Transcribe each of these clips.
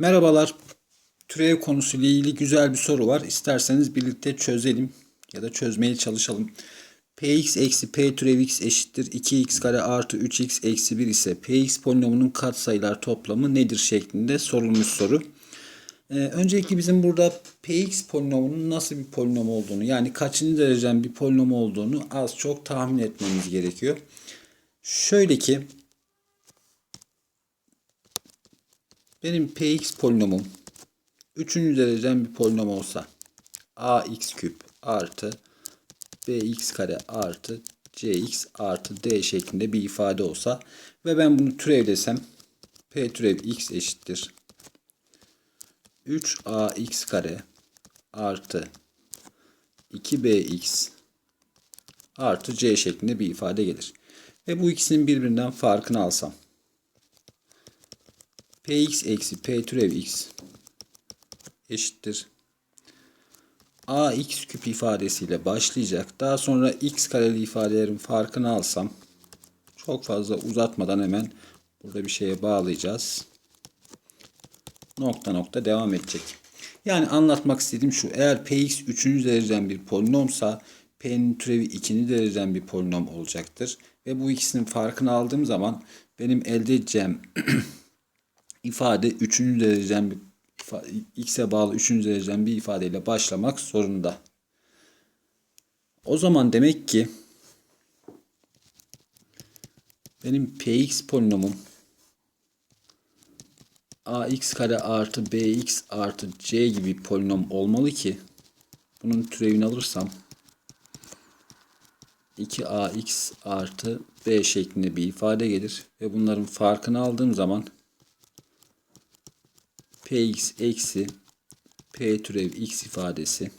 Merhabalar. Türev konusuyla ilgili güzel bir soru var. İsterseniz birlikte çözelim ya da çözmeye çalışalım. Px eksi p türev x eşittir 2x kare artı 3x eksi 1 ise px polinomunun katsayılar toplamı nedir şeklinde sorulmuş soru. Ee, öncelikle bizim burada px polinomunun nasıl bir polinom olduğunu yani kaçıncı dereceden bir polinom olduğunu az çok tahmin etmemiz gerekiyor. Şöyle ki benim px polinomum 3. dereceden bir polinom olsa ax küp artı bx kare artı cx artı d şeklinde bir ifade olsa ve ben bunu türevlesem p türev x eşittir 3ax kare artı 2bx artı c şeklinde bir ifade gelir. Ve bu ikisinin birbirinden farkını alsam px eksi p türev x eşittir. ax küp ifadesiyle başlayacak. Daha sonra x kareli ifadelerin farkını alsam çok fazla uzatmadan hemen burada bir şeye bağlayacağız. Nokta nokta devam edecek. Yani anlatmak istediğim şu. Eğer px 3. dereceden bir polinomsa p'nin türevi 2. dereceden bir polinom olacaktır. Ve bu ikisinin farkını aldığım zaman benim elde edeceğim ifade 3. dereceden bir x'e bağlı 3. dereceden bir ifadeyle başlamak zorunda. O zaman demek ki benim px polinomum ax kare artı bx artı c gibi polinom olmalı ki bunun türevini alırsam 2ax artı b şeklinde bir ifade gelir ve bunların farkını aldığım zaman px eksi p türev x ifadesi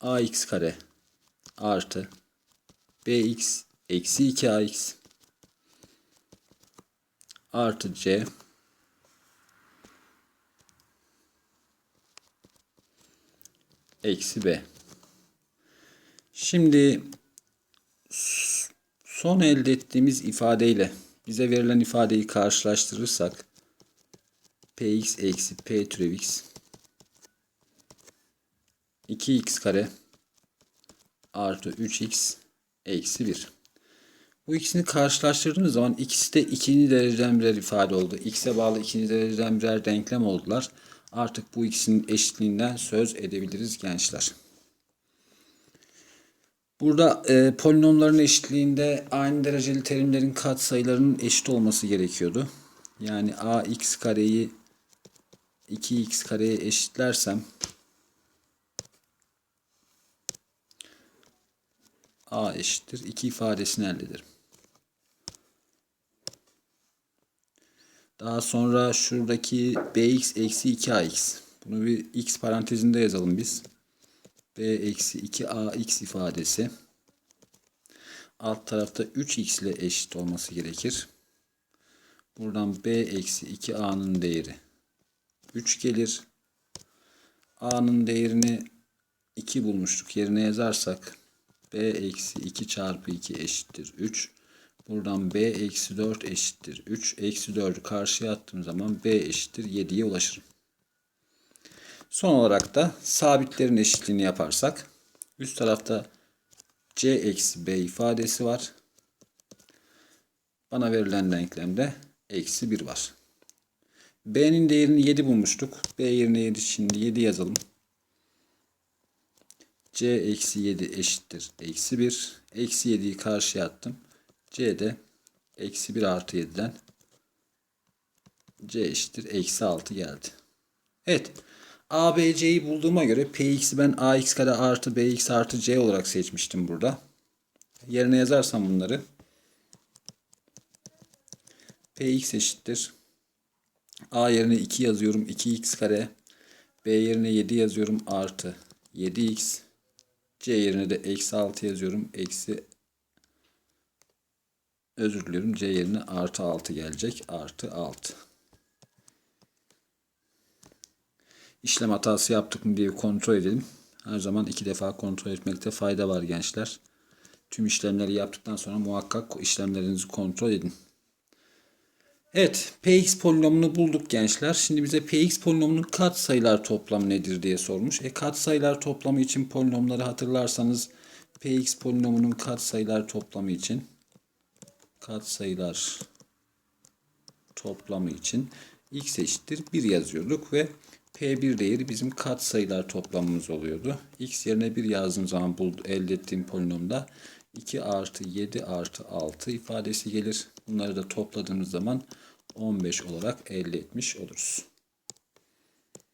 ax kare artı bx eksi 2ax artı c eksi b. Şimdi son elde ettiğimiz ifadeyle bize verilen ifadeyi karşılaştırırsak px eksi p türev x 2x kare artı 3x eksi 1. Bu ikisini karşılaştırdığımız zaman ikisi de ikinci dereceden birer ifade oldu. X'e bağlı ikinci dereceden birer denklem oldular. Artık bu ikisinin eşitliğinden söz edebiliriz gençler. Burada e, polinomların eşitliğinde aynı dereceli terimlerin katsayılarının eşit olması gerekiyordu. Yani ax kareyi 2x kareye eşitlersem a eşittir 2 ifadesini elde ederim. Daha sonra şuradaki bx eksi 2ax. Bunu bir x parantezinde yazalım biz. b eksi 2ax ifadesi. Alt tarafta 3x ile eşit olması gerekir. Buradan b eksi 2a'nın değeri 3 gelir. a'nın değerini 2 bulmuştuk. Yerine yazarsak b eksi 2 çarpı 2 eşittir 3. Buradan b eksi 4 eşittir 3. Eksi 4'ü karşıya attığım zaman b eşittir 7'ye ulaşırım. Son olarak da sabitlerin eşitliğini yaparsak üst tarafta c eksi b ifadesi var. Bana verilen denklemde eksi 1 var. B'nin değerini 7 bulmuştuk. b yerine 7 şimdi 7 yazalım. c eksi 7 eşittir eksi 1. Eksi 7'yi karşıya attım. C'de eksi 1 artı 7'den C eşittir eksi 6 geldi. Evet. A, B, C'yi bulduğuma göre Px'i ben Ax kare artı Bx artı C olarak seçmiştim burada. Yerine yazarsam bunları Px eşittir. A yerine 2 yazıyorum. 2x kare. B yerine 7 yazıyorum. Artı 7x. C yerine de eksi 6 yazıyorum. Eksi Özür diliyorum. C yerine artı 6 gelecek. Artı 6. İşlem hatası yaptık mı diye kontrol edelim. Her zaman iki defa kontrol etmekte fayda var gençler. Tüm işlemleri yaptıktan sonra muhakkak işlemlerinizi kontrol edin. Evet, Px polinomunu bulduk gençler. Şimdi bize Px polinomunun katsayılar toplamı nedir diye sormuş. E katsayılar toplamı için polinomları hatırlarsanız Px polinomunun katsayılar toplamı için katsayılar toplamı için x eşittir 1 yazıyorduk ve P1 değeri bizim katsayılar toplamımız oluyordu. X yerine 1 yazdığım zaman elde ettiğim polinomda 2 artı 7 artı 6 ifadesi gelir. Bunları da topladığımız zaman 15 olarak elde etmiş oluruz.